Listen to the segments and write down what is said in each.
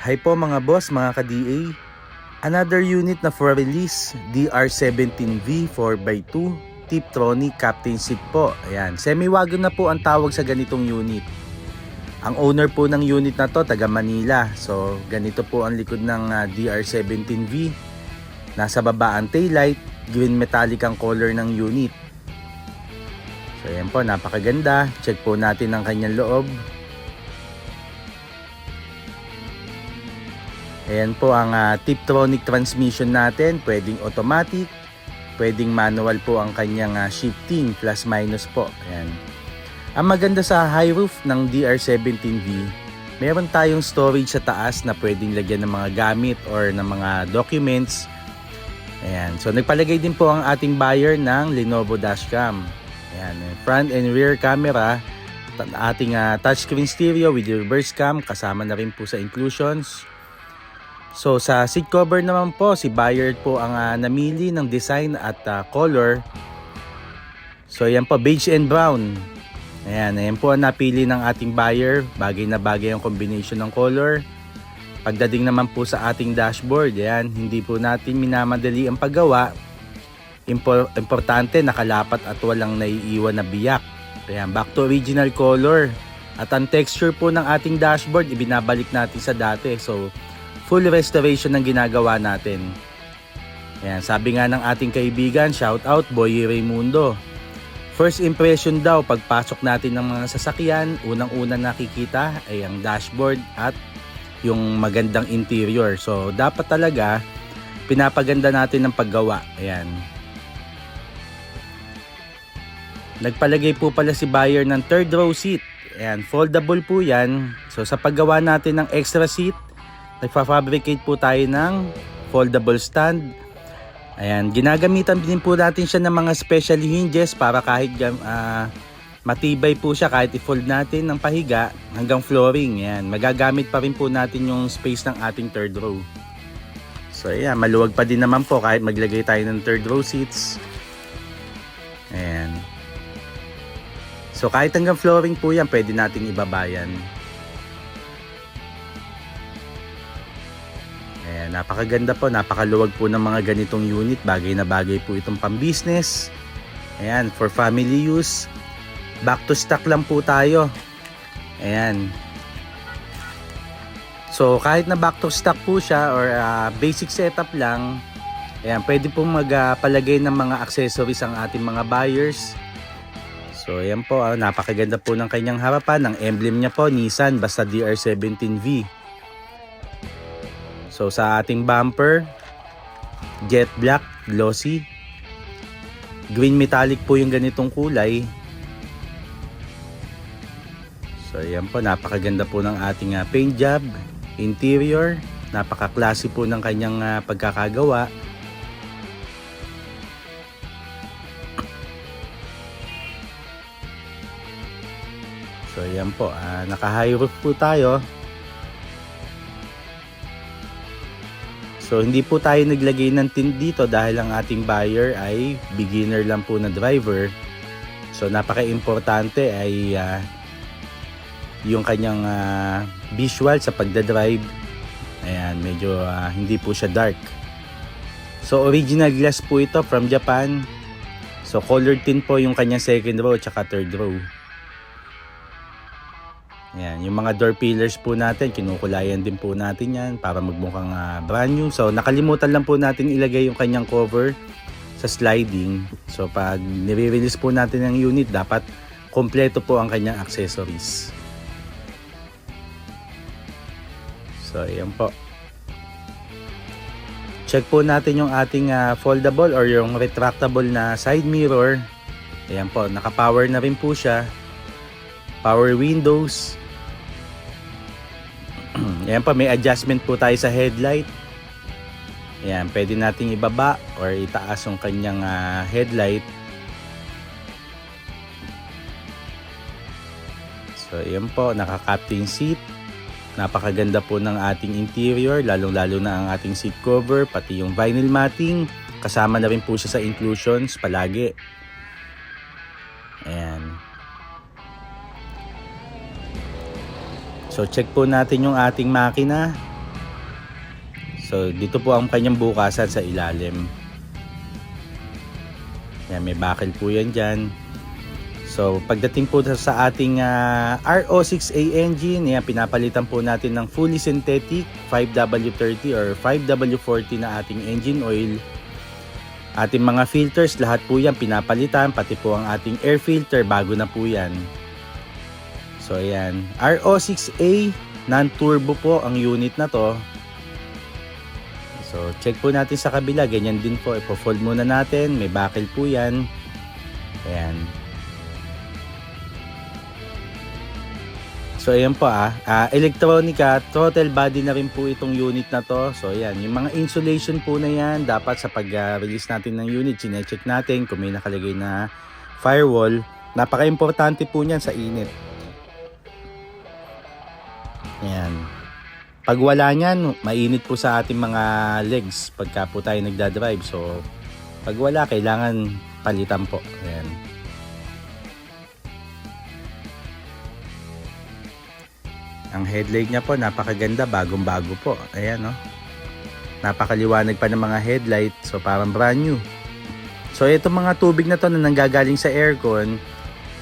Hi po mga boss, mga ka-DA. Another unit na for release, DR17V 4x2 Tiptronic Captain Seat po. Ayan, semi-wagon na po ang tawag sa ganitong unit. Ang owner po ng unit na to, taga Manila. So, ganito po ang likod ng ah, DR17V. Nasa baba ang taillight, green metallic ang color ng unit. So, ayan po, napakaganda. Check po natin ang kanyang loob. Ayan po ang ah, Tiptronic transmission natin, pwedeng automatic, pwedeng manual po ang kanyang ah, shifting plus minus po. Ayan. Ang maganda sa high roof ng DR17V, meron tayong storage sa taas na pwedeng lagyan ng mga gamit or ng mga documents. Ayan. So nagpalagay din po ang ating buyer ng Lenovo dashcam. Ayan, front and rear camera, ating ah, touchscreen stereo with reverse cam kasama na rin po sa inclusions. So sa seat cover naman po, si buyer po ang ah, namili ng design at ah, color. So yan po, beige and brown. Ayan, ayan po ang napili ng ating buyer. Bagay na bagay ang combination ng color. Pagdating naman po sa ating dashboard, ayan, hindi po natin minamadali ang paggawa. Impor- importante, nakalapat at walang naiiwan na biyak. Ayan, back to original color. At ang texture po ng ating dashboard, ibinabalik natin sa dati. So, full restoration ng ginagawa natin. Ayan, sabi nga ng ating kaibigan, shout out Boy Raimundo. First impression daw pagpasok natin ng mga sasakyan, unang-una nakikita ay ang dashboard at yung magandang interior. So dapat talaga pinapaganda natin ng paggawa. Ayan. Nagpalagay po pala si buyer ng third row seat. Ayan, foldable po yan. So sa paggawa natin ng extra seat, nagfa-fabricate po tayo ng foldable stand. Ayan, ginagamitan din po natin siya ng mga special hinges para kahit ah, matibay po siya kahit i-fold natin ng pahiga hanggang flooring. Ayan, magagamit pa rin po natin yung space ng ating third row. So ayan, maluwag pa din naman po kahit maglagay tayo ng third row seats. Ayan. So kahit hanggang flooring po yan, pwede nating ibabayan. Napakaganda po, napakaluwag po ng mga ganitong unit. Bagay na bagay po itong pang-business. Ayan, for family use. Back to stock lang po tayo. Ayan. So, kahit na back to stock po siya or ah, basic setup lang, ayan, pwede pong magpalagay ng mga accessories ang ating mga buyers. So, ayan po, ah, napakaganda po ng kanyang harapan. Ang emblem niya po, Nissan, basta DR17V. So sa ating bumper, jet black, glossy. Green metallic po yung ganitong kulay. So yan po, napakaganda po ng ating ah, paint job, interior, napaka-classy po ng kanyang ah, pagkakagawa. So yan po, ah, naka-high roof po tayo. So hindi po tayo naglagay ng tint dito dahil ang ating buyer ay beginner lang po na driver. So napaka-importante ay ah, yung kanyang ah, visual sa pagdadrive. Ayan, medyo ah, hindi po siya dark. So original glass po ito from Japan. So colored tint po yung kanyang second row at third row. Ayan, yung mga door pillars po natin, kinukulayan din po natin yan para magmukhang ah, brand new. So, nakalimutan lang po natin ilagay yung kanyang cover sa sliding. So, pag nire-release po natin ang unit, dapat kompleto po ang kanyang accessories. So, ayan po. Check po natin yung ating ah, foldable or yung retractable na side mirror. Ayan po, naka-power na rin po siya. Power windows. Ayan pa, may adjustment po tayo sa headlight. Ayan, pwede nating ibaba or itaas yung kanyang ah, headlight. So, ayan po, naka-captain seat. Napakaganda po ng ating interior, lalong-lalo na ang ating seat cover, pati yung vinyl matting. Kasama na rin po siya sa inclusions palagi. Ayan. So check po natin yung ating makina. So, dito po ang kanyang bukasan sa ilalim. Yan, may bakal po yan dyan. So, pagdating po sa ating ah, RO6A engine, yan, pinapalitan po natin ng fully synthetic 5W30 or 5W40 na ating engine oil. Ating mga filters, lahat po yan pinapalitan, pati po ang ating air filter, bago na po yan. So, ayan. RO6A, non-turbo po ang unit na to. So, check po natin sa kabila. Ganyan din po. Ipo-fold muna natin. May bakil po yan. Ayan. So, ayan po ah. Ah, electronica, throttle body na rin po itong unit na to. So, ayan. Yung mga insulation po na yan, dapat sa pag-release natin ng unit, chinecheck natin kung may nakalagay na firewall. Napaka-importante po niyan sa init. Ayan. Pag wala niyan, mainit po sa ating mga legs pagka po tayo nagdadrive. So, pag wala, kailangan palitan po. Ayan. Ang headlight niya po, napakaganda, bagong-bago po. Ayan, no? Napakaliwanag pa ng mga headlight, so parang brand new. So, itong mga tubig na to na nanggagaling sa aircon,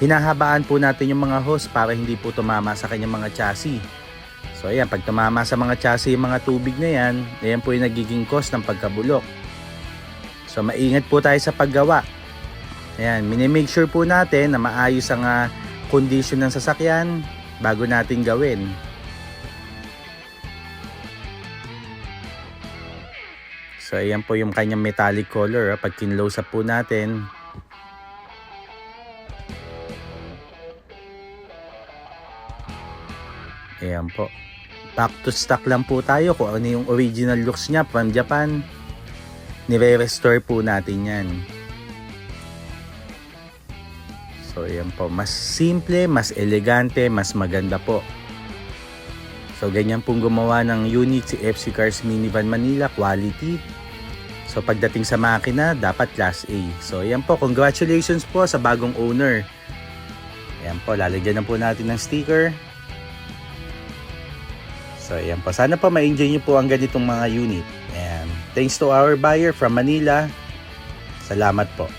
hinahabaan po natin yung mga hose para hindi po tumama sa kanyang mga chassis. So ayan, pag tumama sa mga chassis yung mga tubig na yan, ayan po yung nagiging cause ng pagkabulok. So maingat po tayo sa paggawa. Ayan, minimake sure po natin na maayos ang ah, condition ng sasakyan bago natin gawin. So ayan po yung kanyang metallic color. ah. Pag kinlose up po natin, Ayan po. Back to stock lang po tayo kung ano yung original looks niya from Japan. Nire-restore po natin yan. So ayan po. Mas simple, mas elegante, mas maganda po. So ganyan pong gumawa ng unit si FC Cars Minivan Manila quality. So pagdating sa makina, dapat class A. So ayan po, congratulations po sa bagong owner. Ayan po, lalagyan na po natin ng sticker. So, ayan po. Sana po ma-enjoy nyo po ang ganitong mga unit. Ayan. Thanks to our buyer from Manila. Salamat po.